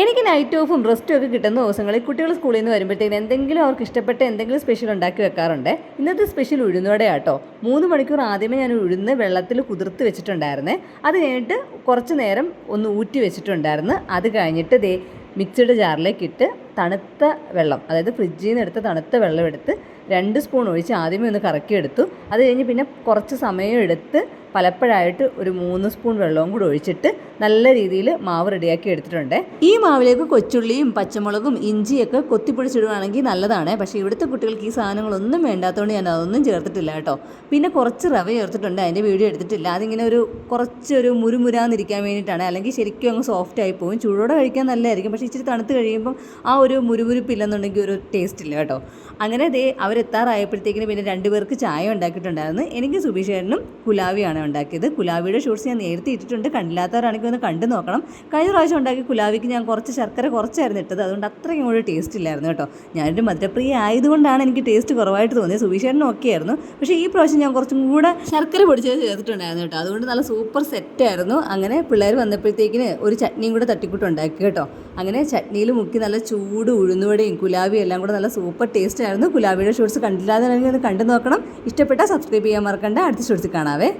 എനിക്ക് നൈറ്റ് ഓഫും റെസ്റ്റും ഒക്കെ കിട്ടുന്ന ദിവസങ്ങളിൽ കുട്ടികൾ സ്കൂളിൽ നിന്ന് വരുമ്പോഴത്തേക്കും എന്തെങ്കിലും അവർക്ക് ഇഷ്ടപ്പെട്ട എന്തെങ്കിലും സ്പെഷ്യൽ ഉണ്ടാക്കി വെക്കാറുണ്ട്. ഇന്നത്തെ സ്പെഷ്യൽ ഉഴുന്നോടെ ആട്ടോ മൂന്ന് മണിക്കൂർ ആദ്യമേ ഞാൻ ഉഴുന്ന് വെള്ളത്തിൽ കുതിർത്ത് വെച്ചിട്ടുണ്ടായിരുന്നേ. അത് കഴിഞ്ഞിട്ട് കുറച്ച് നേരം ഒന്ന് ഊറ്റി വെച്ചിട്ടുണ്ടായിരുന്നു. അത് കഴിഞ്ഞിട്ട് ദേ മിക്സഡ് ജാറിലേക്ക് ഇട്ട് തണുത്ത വെള്ളം അതായത് ഫ്രിഡ്ജിൽ നിന്ന് എടുത്ത തണുത്ത വെള്ളം എടുത്ത് രണ്ട് സ്പൂൺ ഒഴിച്ച് ആദ്യമേ ഒന്ന് കറക്കിയെടുത്തു. അത് കഴിഞ്ഞ് പിന്നെ കുറച്ച് സമയം എടുത്ത് പലപ്പോഴായിട്ട് ഒരു മൂന്ന് സ്പൂൺ വെള്ളവും കൂടി ഒഴിച്ചിട്ട് നല്ല രീതിയിൽ മാവ് റെഡിയാക്കി എടുത്തിട്ടുണ്ട്. ഈ മാവിലേക്ക് കൊച്ചുള്ളിയും പച്ചമുളകും ഇഞ്ചിയൊക്കെ കൊത്തിപ്പൊടിച്ചിടുകയാണെങ്കിൽ നല്ലതാണ്. പക്ഷേ ഇവിടുത്തെ കുട്ടികൾക്ക് ഈ സാധനങ്ങളൊന്നും വേണ്ടാത്തതുകൊണ്ട് ഞാൻ അതൊന്നും ചേർത്തിട്ടില്ല കേട്ടോ. പിന്നെ കുറച്ച് റവ ചേർത്തിട്ടുണ്ട് അതിന്റെ വീഡിയോ എടുത്തിട്ടില്ല. അതിങ്ങനെ ഒരു കുറച്ചൊരു മുരുമുരാന്നിരിക്കാൻ വേണ്ടിയിട്ടാണ്. അല്ലെങ്കിൽ ശരിക്കും അങ്ങ് സോഫ്റ്റ് ആയി പോകും ചൂടോടെ കഴിക്കാൻ നല്ലതായിരിക്കും. പക്ഷേ ഇച്ചിരി തണുത്ത് കഴിയുമ്പം ആ ഒരു മുരുമുരുപ്പില്ലെന്നുണ്ടെങ്കിൽ ഒരു ടേസ്റ്റ് ഇല്ല കേട്ടോ. അങ്ങനെ ദേ അവരെത്താറായപ്പോഴത്തേക്കിന് പിന്നെ രണ്ടുപേർക്ക് ചായ ഉണ്ടാക്കിയിട്ടുണ്ടായിരുന്നു. എനിക്ക് സുബീഷേട്ടനും കുലാവിയാണ് ഉണ്ടാക്കിയത്. കുലാവിയുടെ ഷൂട്ട്സ് ഞാൻ നേരത്തെ ഇട്ടിട്ടുണ്ട്. കണ്ടില്ലാത്തവരാണെങ്കിൽ ഒന്ന് കണ്ടു നോക്കണം. കഴിഞ്ഞ പ്രാവശ്യം ഉണ്ടാക്കി കുലാവിക്ക് ഞാൻ കുറച്ച് ശർക്കര കുറച്ചായിരുന്നു ഇട്ടത്. അതുകൊണ്ട് അത്രയും കൂടി ടേസ്റ്റ് ഇല്ലായിരുന്നു കേട്ടോ. ഞാനൊരു മധുരപ്രിയ ആയതുകൊണ്ടാണ് എനിക്ക് ടേസ്റ്റ് കുറവായിട്ട് തോന്നിയത്. സുബീഷേട്ടനും ഒക്കെ ആയിരുന്നു. പക്ഷേ ഈ പ്രാവശ്യം ഞാൻ കുറച്ചും കൂടെ ശർക്കര പൊടിച്ചത് ചേർത്തിട്ടുണ്ടായിരുന്നു കേട്ടോ. അതുകൊണ്ട് നല്ല സൂപ്പർ സെറ്റായിരുന്നു അങ്ങനെ പിള്ളേർ വന്നപ്പോഴത്തേക്കിന് ഒരു ചട്നിയും കൂടെ തട്ടിക്കൂട്ട് ഉണ്ടാക്കി കേട്ടോ. അങ്ങനെ ചട്നിയിൽ മുക്കി നല്ല ചൂട് ഉഴുന്നുവടയും കുലാബി എല്ലാം കൂടെ നല്ല സൂപ്പർ ടേസ്റ്റ് ആയിരുന്നു കുലാവിയുടെ ഷോർട്സ് കണ്ടില്ലാതെ ഒന്ന് കണ്ടു നോക്കണം. ഇഷ്ടപ്പെട്ടാൽ സബ്സ്ക്രൈബ് ചെയ്യാൻ മറക്കണ്ട. അടുത്ത ഷോർട്സിൽ കാണാവേ.